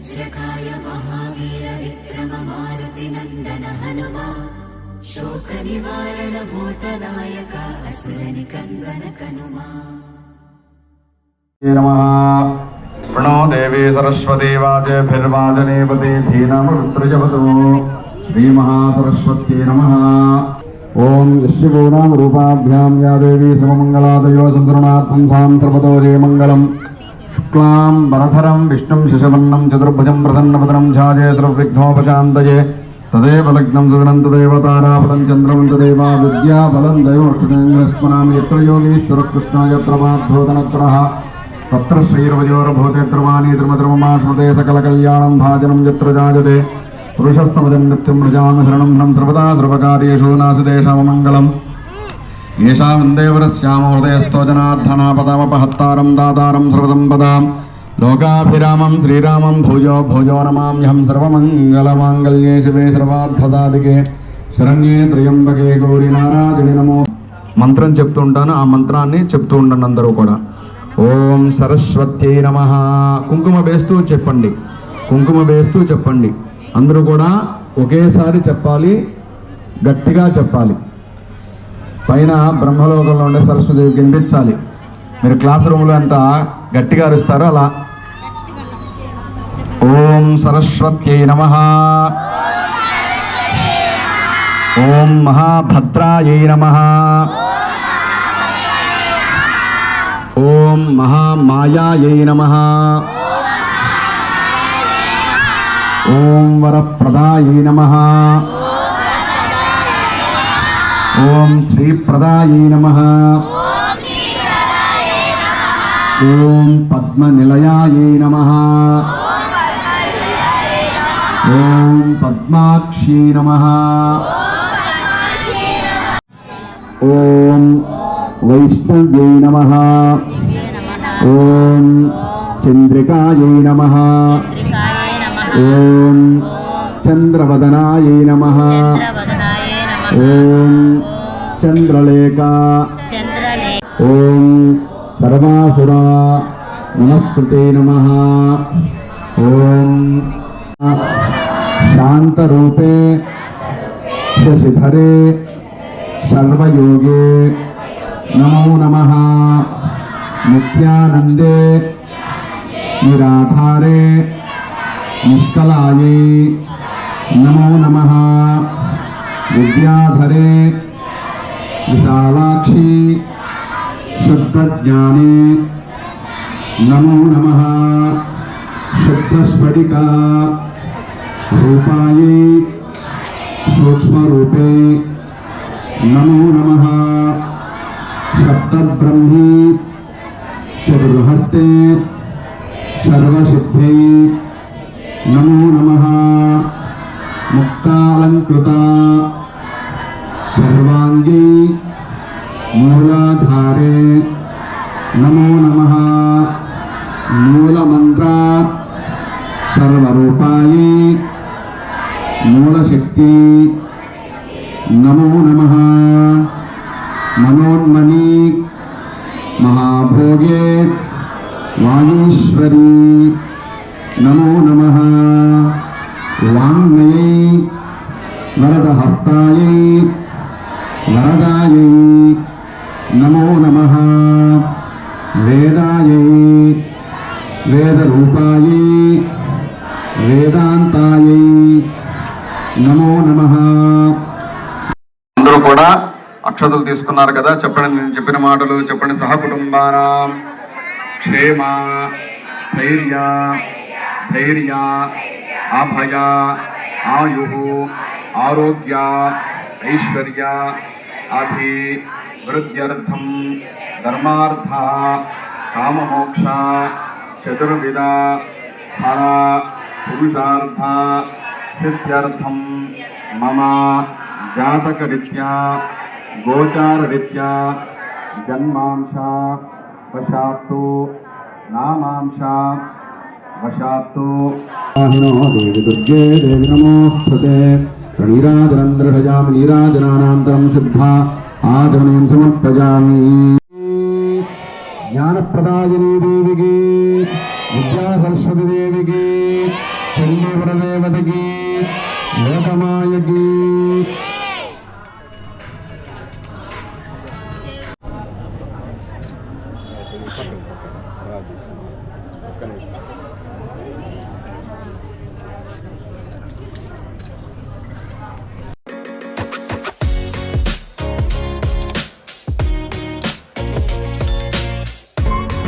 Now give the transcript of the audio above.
वज्रकाय महावीर विक्रम मारुतिनन्दन हनुमा शोकनिवारण भूतनायक असुरनिकन्दन कनुमा नमः प्रणो देवी सरस्वती वाजेभिर्वाजनेपति धीनामरुद्रजवतु श्रीमहासरस्वत्यै नमः ॐ यस्य नाम रूपाभ्यां या देवी सममङ्गलादयो सन्तरुणात्मं सां सर्वतो जयमङ्गलम् శుక్లాం వరధరం విష్ణుం శశవర్ణం చతుర్భుజం ప్రసన్నపదనం ఛాజే సర్వవిఘ్నోపశాంతయే తదేవ లగ్నం సుదనంత దేవతారాపదం చంద్రం తదేవా విద్యా బలం దైవస్మనామి ఎత్ర యోగేశ్వర కృష్ణాయ ప్రమాద్భోదనత్ర తత్ర శ్రీర్వజోరభూతేత్రవాణీద్రమద్రమమాశ్మతే సకలకళ్యాణం భాజనం యత్ర జాయతే పురుషస్తమజం నిత్యం ప్రజామి శరణం సర్వదా సర్వకార్యేషు నాసిదేశమమంగళం शरणं हं सर्वदा सर्वकार्येषु नासिदेशाममङ्गलम् येषामिन्देवरस्याम हृदयस्थो जनार्दनापदामपहत्तारं दातारं सर्वसम्पदां लोकाभिरामं श्रीरामं भूयो भूयो नमाम्यहं सर्वमङ्गलमाङ्गल्ये शिवे सर्वार्थसाधिके శరణ్యే త్రయంబకే గౌరి నారాయణి నమో మంత్రం చెప్తూ ఉంటాను ఆ మంత్రాన్ని చెప్తూ ఉండండి అందరూ కూడా ఓం సరస్వత్యై నమ కుంకుమ వేస్తూ చెప్పండి కుంకుమ వేస్తూ చెప్పండి అందరూ కూడా ఒకేసారి చెప్పాలి గట్టిగా చెప్పాలి పైన బ్రహ్మలోకంలో ఉండే సరస్వతి వినిపించాలి. మీరు క్లాస్ రూమ్లో ఎంత గట్టిగా అరుస్తారో అలా. ఓం సరస్వత్యై నమ. ఓం మహాభద్రాయై నమ. ఓం మహామాయాయై నమ. ఓం వరప్రదాయై నమ. ఓం శ్రీప్రదాయై నమ. ఓం పద్మనిలయాయై నమ. ఓం పద్మాక్షీ నమ. ఓం వైష్ణవ్యై నమ. ఓం చంద్రికాయై నమ. ఓం చంద్రవదనాయ నమ. ఓం చంద్రలేఖ. చంద్రలే ఓం సర్వాసురా. నమస్కృతే నమ. ఓం శాంతరూపే శశిధరే సర్వయోగే నమో నమ. నిత్యానందే నిరాధారే నిష్కలాయై నమో నమ. విద్యాధరే విశాలాక్షి శుద్ధజ్ఞానే నమో నమ శబ్దస్ఫటిక రూపాయై సూక్ష్మరూపే నమో నమ శబ్దబ్రహ్మీ చతుర్హస్తే సర్వసిద్ధై నమో నమ ముక్తాలంకృత సర్వాంగీ మూలాధారే నమో నమ మూలమంత్ర సర్వరూపాయి మూలశక్తి నమో నమ మనోన్మణి మహాభోగే వాగీశ్వరీ నమో నమ వాంగ్మయై వరదహస్తాయై వరదాయై నమో నమ. వేదాయై వేదరూపాయై వేదాంతాయై నమో నమ. అందరూ కూడా అక్షతలు తీసుకున్నారు కదా. చెప్పండి నేను చెప్పిన మాటలు చెప్పండి సహకుటుంబాన. క్షేమ ధైర్య ధైర్య అభయ ఆయు ఆరోగ్య ఐశ్వర్య आधि वृद्ध्यर्थम धर्मार्थ काम मोक्ष चतुर्विदा फल, पुरुषार्थ, सिद्ध्यर्थम मम गोचार गोचाररीत्या जन्मांश, वशात्तो, नामांश, वशात्तो। देवी दुर्गे देवी नमोस्तुते नीराजनन्द्रभजामि नीराजनानान्तरं सिद्धा आचरणीं समर्पयामि ज्ञानप्रदायिनी देविगे विद्यासरस्वतीदेविगे चण्डीवरदेवतगे लोकमायगे